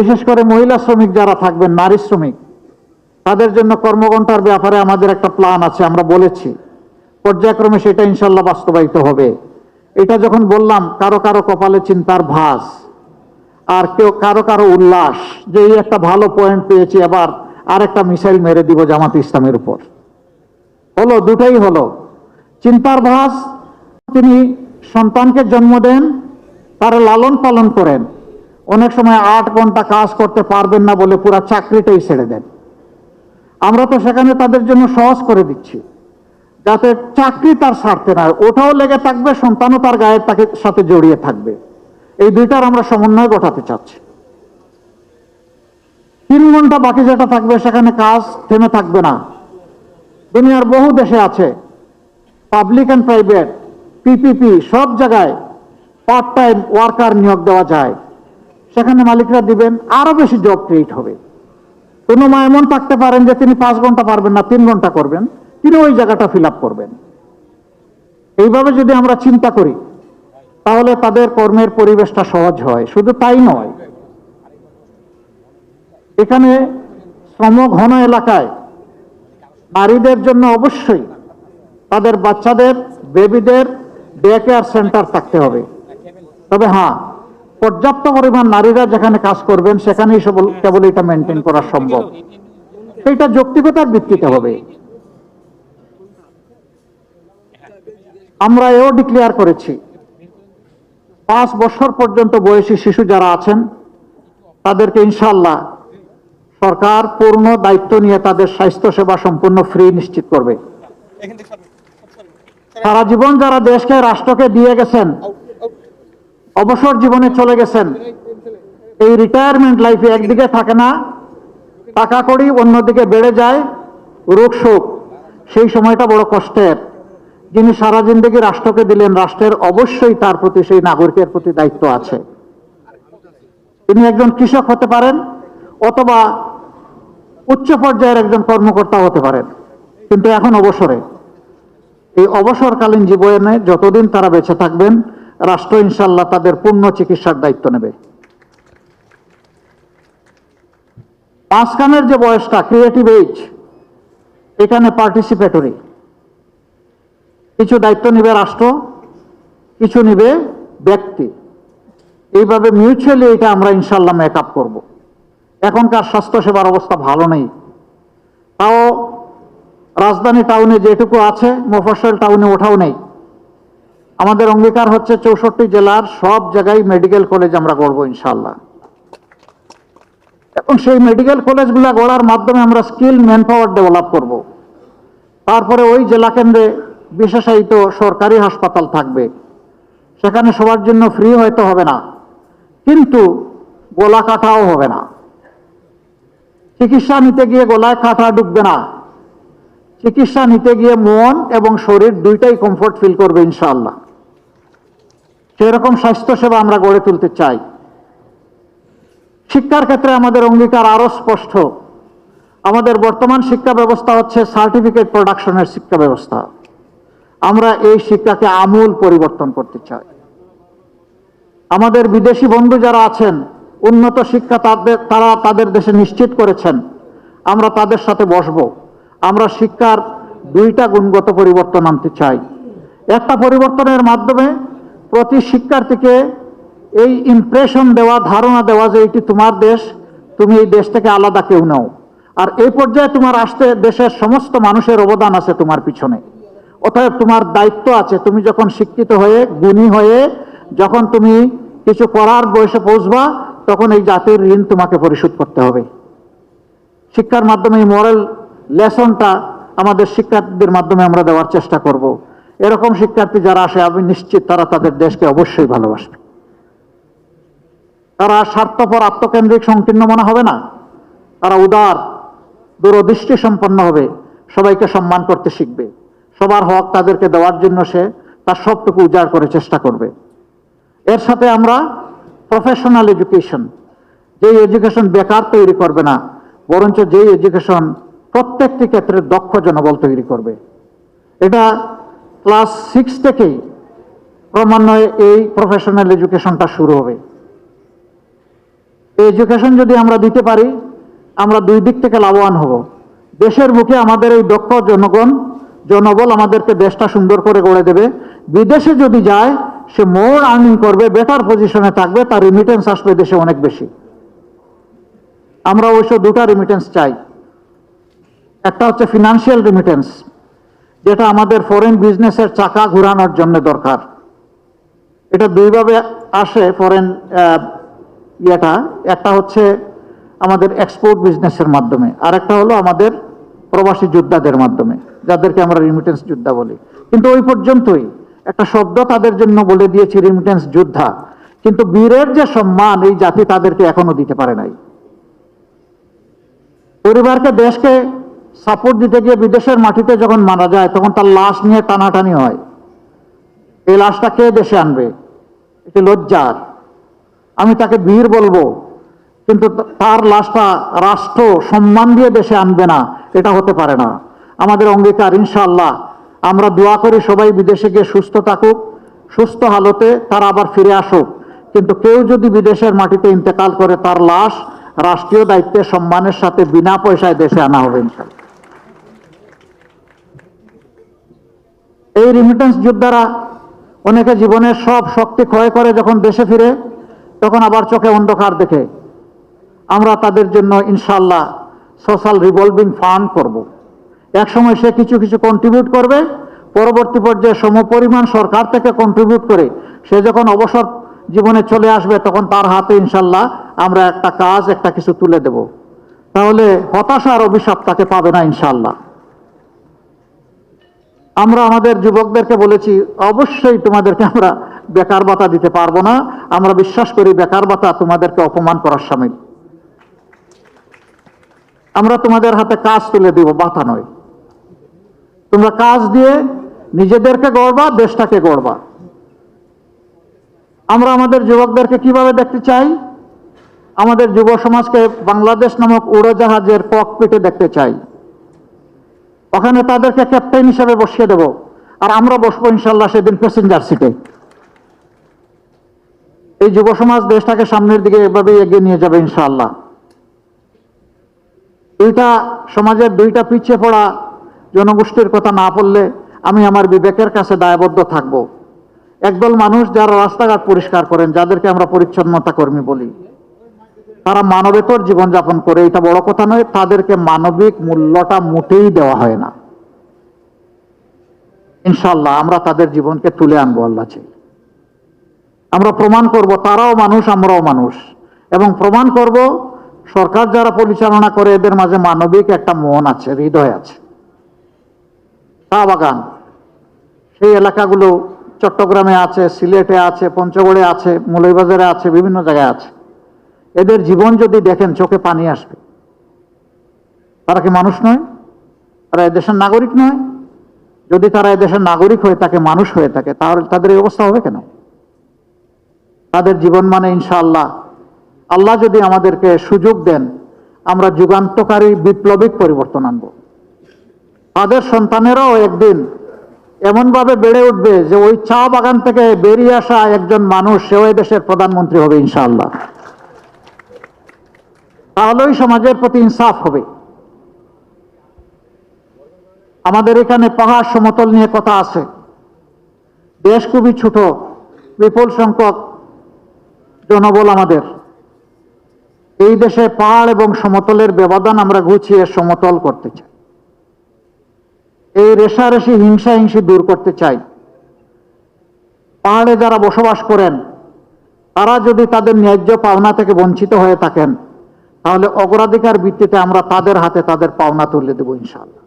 বিশেষ করে মহিলা শ্রমিক যারা থাকবেন, নারী শ্রমিক, তাদের জন্য কর্মঘণ্টার ব্যাপারে আমাদের একটা প্ল্যান আছে, আমরা বলেছি। পর্যায়ক্রমে সেটা ইনশাল্লাহ বাস্তবায়িত হবে। এটা যখন বললাম, কারও কারও কপালে চিন্তার ভাস আর কেউ, কারও কারও উল্লাস, যে এই একটা ভালো পয়েন্ট পেয়েছি, এবার আর একটা মিসাইল মেরে দিব জামাত ইসলামের উপর। হলো, দুটাই হলো। চিন্তার ভাস তিনি সন্তানকে জন্ম দেন, তারা লালন পালন করেন। অনেক সময় আট ঘণ্টা কাজ করতে পারবেন না বলে পুরো চাকরিটাই ছেড়ে দেন। আমরা তো সেখানে তাদের জন্য সহজ করে দিচ্ছি। যাতে চাকরি তার স্বার্থে না ওটাও লেগে থাকবে, সন্তানও তার গায়ের তাকে সাথে জড়িয়ে থাকবে। এই দুইটার আমরা সমন্বয় ঘটাতে চাচ্ছি। তিন ঘণ্টা বাকি যেটা থাকবে, সেখানে কাজ থেমে থাকবে না। দুনিয়ার বহু দেশে আছে, পাবলিক অ্যান্ড প্রাইভেট পিপিপি সব জায়গায় পার্ট টাইম ওয়ার্কার নিয়োগ দেওয়া যায়। সেখানে মালিকরা দিবেন, আরও বেশি জব ক্রিয়েট হবে। কোনো মা এমন থাকতে পারেন যে তিনি পাঁচ ঘণ্টা পারবেন না, তিন ঘণ্টা করবেন, তিনি ওই জায়গাটা ফিল করবেন। এইভাবে যদি আমরা চিন্তা করি, তাহলে তাদের কর্মের পরিবেশটা সহজ হয়। শুধু তাই নয়, এখানে শ্রম ঘন এলাকায় নারীদের জন্য অবশ্যই তাদের বাচ্চাদের বেবিদের ডে কেয়ার সেন্টার থাকতে হবে। তবে হ্যাঁ পর্যাপ্ত পরিমাণ নারীরা যেখানে কাজ করবেন সেখানেই সব কেবল এটা মেনটেন করা সম্ভব। সেইটা যৌক্তিকতার ভিত্তিতে হবে। আমরা এও ডিক্লেয়ার করেছি পাঁচ বছর পর্যন্ত বয়সী শিশু যারা আছেন তাদেরকে ইনশাল্লাহ সরকার পূর্ণ দায়িত্ব নিয়ে তাদের স্বাস্থ্য সেবা সম্পূর্ণ ফ্রি নিশ্চিত করবে। সারা জীবন যারা দেশকে রাষ্ট্রকে দিয়ে গেছেন অবসর জীবনে চলে গেছেন। এই রিটায়ারমেন্ট লাইফে একদিকে থাকে না, টাকা কড়ি অন্যদিকে বেড়ে যায়, রোগ শোক, সেই সময়টা বড় কষ্টের। যিনি সারা জিন্দগি রাষ্ট্রকে দিলেন, রাষ্ট্রের অবশ্যই তার প্রতি সেই নাগরিকের প্রতি দায়িত্ব আছে। তিনি একজন কৃষক হতে পারেন, অথবা উচ্চ পর্যায়ের একজন কর্মকর্তা হতে পারেন, কিন্তু এখন অবসরে। এই অবসরকালীন জীবনে যতদিন তারা বেঁচে থাকবেন রাষ্ট্র ইনশাল্লাহ তাদের পূর্ণ চিকিৎসার দায়িত্ব নেবে। মাঝখানের যে বয়সটা ক্রিয়েটিভ এইজ এখানে পার্টিসিপেটরি কিছু দায়িত্ব নিবে রাষ্ট্র, কিছু নিবে ব্যক্তি। এইভাবে মিউচুয়ালি এটা আমরা ইনশাল্লাহ মেক আপ করব। এখনকার স্বাস্থ্যসেবার অবস্থা ভালো নেই। তাও রাজধানী টাউনে যেটুকু আছে, মফস্বল টাউনে ওঠাও নেই। আমাদের অঙ্গীকার হচ্ছে চৌষট্টি জেলার সব জায়গায় মেডিকেল কলেজ আমরা গড়ব ইনশাল্লাহ এবং সেই মেডিকেল কলেজগুলো গড়ার মাধ্যমে আমরা স্কিল ম্যান পাওয়ার ডেভেলপ করব। তারপরে ওই জেলা কেন্দ্রে বিশেষায়িত সরকারি হাসপাতাল থাকবে। সেখানে সবার জন্য ফ্রি হয়তো হবে না, কিন্তু গোলা কাটাও হবে না। চিকিৎসা নিতে গিয়ে গলায় কাঁটা ঢুকবে না। চিকিৎসা নিতে গিয়ে মন এবং শরীর দুইটাই কমফোর্ট ফিল করবে ইনশাআল্লাহ। সেরকম স্বাস্থ্যসেবা আমরা গড়ে তুলতে চাই। শিক্ষার ক্ষেত্রে আমাদের অঙ্গীকার আরও স্পষ্ট। আমাদের বর্তমান শিক্ষা ব্যবস্থা হচ্ছে সার্টিফিকেট প্রোডাকশনের শিক্ষা ব্যবস্থা। আমরা এই শিক্ষাকে আমূল পরিবর্তন করতে চাই। আমাদের বিদেশি বন্ধু যারা আছেন, উন্নত শিক্ষা তাদের, তারা তাদের দেশে নিশ্চিত করেছেন, আমরা তাদের সাথে বসব। আমরা শিক্ষার দুইটা গুণগত পরিবর্তন আনতে চাই। একটা পরিবর্তনের মাধ্যমে প্রতি শিক্ষার্থীকে এই ইমপ্রেশন দেওয়া, ধারণা দেওয়া যে এটি তোমার দেশ, তুমি এই দেশ থেকে আলাদা কেউ নাও। আর এই পর্যায়ে তোমার আসতে দেশের সমস্ত মানুষের অবদান আছে তোমার পিছনে। অতএব তোমার দায়িত্ব আছে। তুমি যখন শিক্ষিত হয়ে, গুণী হয়ে, যখন তুমি কিছু করার বয়সে পৌঁছবা, তখন এই জাতির ঋণ তোমাকে পরিশোধ করতে হবে। শিক্ষার মাধ্যমে এই মরাল লেসনটা আমাদের শিক্ষার্থীদের মাধ্যমে আমরা দেওয়ার চেষ্টা করব। এরকম শিক্ষার্থী যারা আসে, আমি নিশ্চিত তারা তাদের দেশকে অবশ্যই ভালোবাসবে। তারা স্বার্থপর, আত্মকেন্দ্রিক, সংকীর্ণ মনে হবে না। তারা উদার, দূরদৃষ্টি সম্পন্ন হবে, সবাইকে সম্মান করতে শিখবে। সবার হক তাদেরকে দেওয়ার জন্য সে তার সবটুকু উজাড় করে চেষ্টা করবে। এর সাথে আমরা প্রফেশনাল এডুকেশন যেই এডুকেশন বেকার তৈরি করবে না, বরঞ্চ যেই এডুকেশন প্রত্যেকটি ক্ষেত্রে দক্ষ জনবল তৈরি করবে। এটা ক্লাস সিক্স থেকেই ক্রমান্বয়ে এই প্রফেশনাল এডুকেশনটা শুরু হবে। এই এডুকেশন যদি আমরা দিতে পারি, আমরা দুই দিক থেকে লাভবান হব। দেশের বুকে আমাদের এই দক্ষ জনগণ, জনবল আমাদেরকে দেশটা সুন্দর করে গড়ে দেবে। বিদেশে যদি যায়, সে মোর আর্নিং করবে বেটার পজিশনে থাকবে, তার রিমিটেন্স আসবে দেশে অনেক বেশি। আমরা অবশ্য দুটা রিমিটেন্স চাই। একটা হচ্ছে ফিনান্সিয়াল রিমিটেন্স যেটা আমাদের ফরেন বিজনেসের চাকা ঘুরানোর জন্য দরকার। এটা দুইভাবে আসে ফরেন ইয়েটা। একটা হচ্ছে আমাদের এক্সপোর্ট বিজনেসের মাধ্যমে আর একটা হলো আমাদের প্রবাসী যোদ্ধাদের মাধ্যমে, যাদেরকে আমরা রিমিটেন্স যোদ্ধা বলি। কিন্তু ওই পর্যন্তই, একটা শব্দ তাদের জন্য বলে দিয়েছি রিমিটেন্স যোদ্ধা। কিন্তু বীরের যে সম্মান, এই জাতি তাদেরকে এখনও দিতে পারে নাই। পরিবারকে, দেশকে সাপোর্ট দিতে গিয়ে বিদেশের মাটিতে যখন মারা যায়, তখন তার লাশ নিয়ে টানাটানি হয়। এই লাশটা কে দেশে আনবে? এটি লজ্জার। আমি তাকে বীর বলব, কিন্তু তার লাশটা রাষ্ট্র সম্মান দিয়ে দেশে আনবে না, এটা হতে পারে না। আমাদের অঙ্গীকার, ইনশাআল্লাহ, আমরা দোয়া করি সবাই বিদেশে গিয়ে সুস্থ থাকুক, সুস্থ হালতে তারা আবার ফিরে আসুক। কিন্তু কেউ যদি বিদেশের মাটিতে ইন্তেকাল করে, তার লাশ রাষ্ট্রীয় দায়িত্বে সম্মানের সাথে বিনা পয়সায় দেশে আনা হবে, ইনশাআল্লাহ। এই রিমিটেন্স যোদ্ধারা অনেকে জীবনের সব শক্তি ক্ষয় করে যখন দেশে ফিরে, তখন আবার চোখে অন্ধকার দেখে। আমরা তাদের জন্য ইনশাল্লাহ সোশ্যাল রিভলভিং ফান্ড করব। এক সময় সে কিছু কিছু কন্ট্রিবিউট করবে, পরবর্তী পর্যায়ে সমপরিমাণ সরকার থেকে কন্ট্রিবিউট করে সে যখন অবসর জীবনে চলে আসবে, তখন তার হাতে ইনশাল্লাহ আমরা একটা কাজ, একটা কিছু তুলে দেব। তাহলে হতাশার অভিশাপ তাকে পাবে না ইনশাল্লাহ আমরা আমাদের যুবকদেরকে বলেছি, অবশ্যই তোমাদেরকে আমরা বেকার ভাতা দিতে পারব না। আমরা বিশ্বাস করি বেকার ভাতা তোমাদেরকে অপমান করার সামিল। আমরা তোমাদের হাতে কাজ তুলে দিব বাতা নয়। তোমরা কাজ দিয়ে নিজেদেরকে গড়বা, দেশটাকে গড়বা। আমরা আমাদের যুবকদেরকে কীভাবে দেখতে চাই? আমাদের যুব সমাজকে বাংলাদেশ নামক উড়োজাহাজের ককপিটে দেখতে চাই। ওখানে তাদেরকে ক্যাপ্টেন হিসেবে বসিয়ে দেব। আর আমরা বসবো ইনশাল্লাহ সেদিন প্যাসেঞ্জার সিটে এই যুব সমাজ দেশটাকে সামনের দিকে এভাবে এগিয়ে নিয়ে যাবে ইনশাআল্লাহ দুইটা সমাজের দুইটা পিছিয়ে পড়া জনগোষ্ঠীর কথা না বললে আমি আমার বিবেকের কাছে দায়বদ্ধ থাকব। একদল মানুষ যারা রাস্তাঘাট পরিষ্কার করেন, যাদেরকে আমরা পরিচ্ছন্নতা কর্মী বলি। তারা মানবেতর জীবনযাপন করে, এটা বড় কথা নয়, তাদেরকে মানবিক মূল্যটা মোটেই দেওয়া হয় না। ইনশাল্লাহ আমরা তাদের জীবনকে তুলে আনব, আল্লাহ আমরা প্রমাণ করব, তারাও মানুষ, আমরাও মানুষ। এবং প্রমাণ করব, সরকার যারা পরিচালনা করে, এদের মাঝে মানবিক একটা মন আছে, হৃদয় আছে। চা বাগান, সেই এলাকাগুলো চট্টগ্রামে আছে, সিলেটে আছে, পঞ্চগড়ে আছে, মৌলভীবাজারে আছে, বিভিন্ন জায়গায় আছে। এদের জীবন যদি দেখেন, চোখে পানি আসবে। তারা কি মানুষ নয়? তারা এদেশের নাগরিক নয়? যদি তারা এদেশের নাগরিক হয়ে থাকে, মানুষ হয়ে থাকে, তাহলে তাদের এই অবস্থা হবে কেন? তাদের জীবন মানে ইনশাআল্লাহ, আল্লাহ যদি আমাদেরকে সুযোগ দেন, আমরা যুগান্তকারী বিপ্লবিক পরিবর্তন আনব। তাদের সন্তানেরাও একদিন এমনভাবে বেড়ে উঠবে যে ওই চা বাগান থেকে বেরিয়ে আসা একজন মানুষ, সেও দেশের প্রধানমন্ত্রী হবে ইনশাআল্লাহ। তাহলেই সমাজের প্রতি ইনসাফ হবে। আমাদের এখানে পাহাড় সমতল নিয়ে কথা আছে। দেশ খুবই ছোট, বিপুল সংখ্যক জনবল আমাদের। এই দেশে পাহাড় এবং সমতলের ব্যবধান আমরা গুছিয়ে সমতল করতে চাই। এই রেশারেশি হিংসা হিংসি দূর করতে চাই। পাহাড়ে যারা বসবাস করেন, তারা যদি তাদের ন্যায্য পাওনা থেকে বঞ্চিত হয়ে থাকেন তাহলে অগ্রাধিকার ভিত্তিতে আমরা তাদের হাতে তাদের পাওনা তুলে দেব ইনশাআল্লাহ।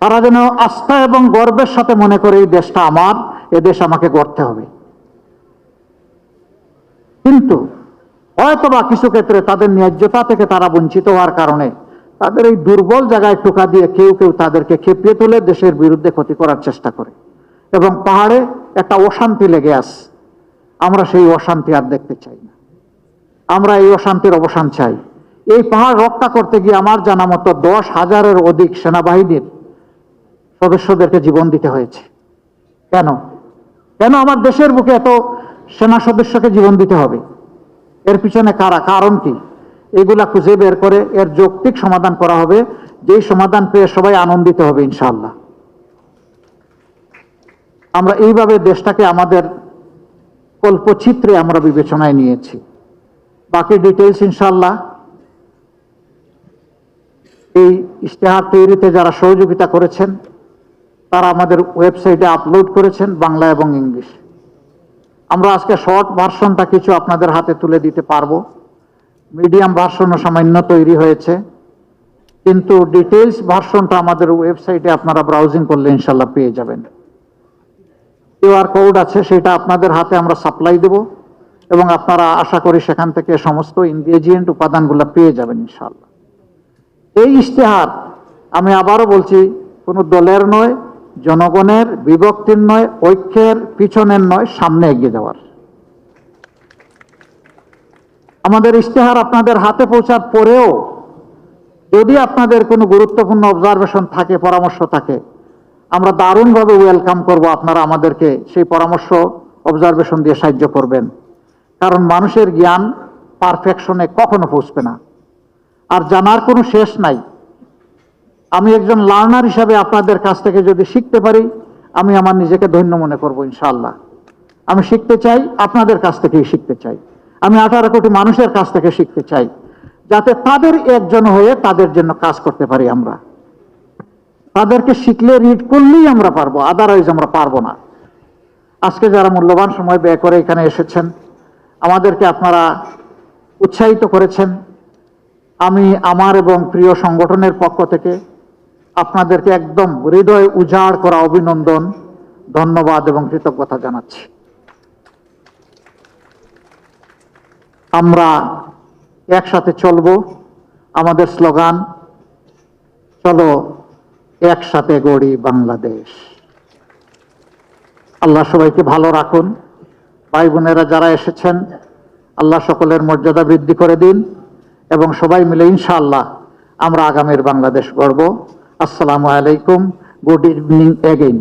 তারা যেন আস্থা এবং গর্বের সাথে মনে করে এই দেশটা আমার, এ দেশ আমাকে গড়তে হবে। কিন্তু হয়তোবা কিছু ক্ষেত্রে তাদের ন্যায্যতা থেকে তারা বঞ্চিত হওয়ার কারণে তাদের এই দুর্বল জায়গায় টোকা দিয়ে কেউ কেউ তাদেরকে খেপিয়ে তুলে দেশের বিরুদ্ধে ক্ষতি করার চেষ্টা করে। এবং পাহাড়ে একটা অশান্তি লেগে আস আমরা সেই অশান্তি আর দেখতে চাই আমরা এই অশান্তির অবসান চাই। এই পাহাড় রক্ষা করতে গিয়ে আমার জানা মতো দশ হাজারের অধিক সেনাবাহিনীর সদস্যদেরকে জীবন দিতে হয়েছে। কেন? কেন আমার দেশের বুকে এত সেনা সদস্যকে জীবন দিতে হবে? এর পিছনে কারা? কারণ কি? এগুলা খুঁজে বের করে এর যৌক্তিক সমাধান করা হবে, যেই সমাধান পেয়ে সবাই আনন্দিত হবে ইনশাল্লাহ আমরা এইভাবে দেশটাকে আমাদের কল্পচিত্রে আমরা বিবেচনায় নিয়েছি। বাকি ডিটেলস ইনশাল্লাহ এই ইশতেহার তৈরিতে যারা সহযোগিতা করেছেন, তারা আমাদের ওয়েবসাইটে আপলোড করেছেন বাংলা এবং ইংলিশ। আমরা আজকে শর্ট ভার্সনটা কিছু আপনাদের হাতে তুলে দিতে পারব। মিডিয়াম ভার্সনও সামান্য তৈরি হয়েছে। কিন্তু ডিটেলস ভার্সনটা আমাদের ওয়েবসাইটে আপনারা ব্রাউজিং করলে ইনশাল্লাহ পেয়ে যাবেন। কিউআর কোড আছে, সেটা আপনাদের হাতে আমরা সাপ্লাই দেব। এবং আপনারা আশা করি সেখান থেকে সমস্ত ইনগ্রেডিয়েন্ট উপাদানগুলো পেয়ে যাবেন ইনশাল্লাহ এই ইশতেহার আমি আবারও বলছি, কোনো দলের নয়, জনগণের, বিভক্তির নয়, ঐক্যের পিছনের নয়, সামনে এগিয়ে যাওয়ার। আমাদের ইশতেহার আপনাদের হাতে পৌঁছার পরেও যদি আপনাদের কোনো গুরুত্বপূর্ণ অবজারভেশন থাকে, পরামর্শ থাকে, আমরা দারুণভাবে ওয়েলকাম করব। আপনারা আমাদেরকে সেই পরামর্শ অবজারভেশন দিয়ে সাহায্য করবেন। কারণ মানুষের জ্ঞান পারফেকশনে কখনো পৌঁছবে না। আর জানার কোনো শেষ নাই। আমি একজন লার্নার হিসাবে আপনাদের কাছ থেকে যদি শিখতে পারি, আমি আমার নিজেকে ধন্য মনে করব ইনশাল্লাহ আমি শিখতে চাই, আপনাদের কাছ থেকেই শিখতে চাই। আমি আঠারো কোটি মানুষের কাছ থেকে শিখতে চাই, যাতে তাদের একজন হয়ে তাদের জন্য কাজ করতে পারি আমরা। তাদেরকে শিখলে রিড করলেই আমরা পারব আদারওয়াইজ আমরা পারব না। আজকে যারা মূল্যবান সময় ব্যয় করে এখানে এসেছেন আমাদেরকে আপনারা উৎসাহিত করেছেন। আমি আমার এবং প্রিয় সংগঠনের পক্ষ থেকে আপনাদেরকে একদম হৃদয় উজাড় করা অভিনন্দন, ধন্যবাদ এবং কৃতজ্ঞতা জানাচ্ছি। আমরা একসাথে চলবো, আমাদের স্লোগান, চলো একসাথে গড়ি বাংলাদেশ। আল্লাহ সবাইকে ভালো রাখুন। ভাই বোনেরা যারা এসেছেন, আল্লাহ সকলের মর্যাদা বৃদ্ধি করে দিন এবং সবাই মিলে ইনশাআল্লাহ আমরা আগামীর বাংলাদেশ গড়ব। আসসালামু আলাইকুম, গুড ইভিনিং এগেইন।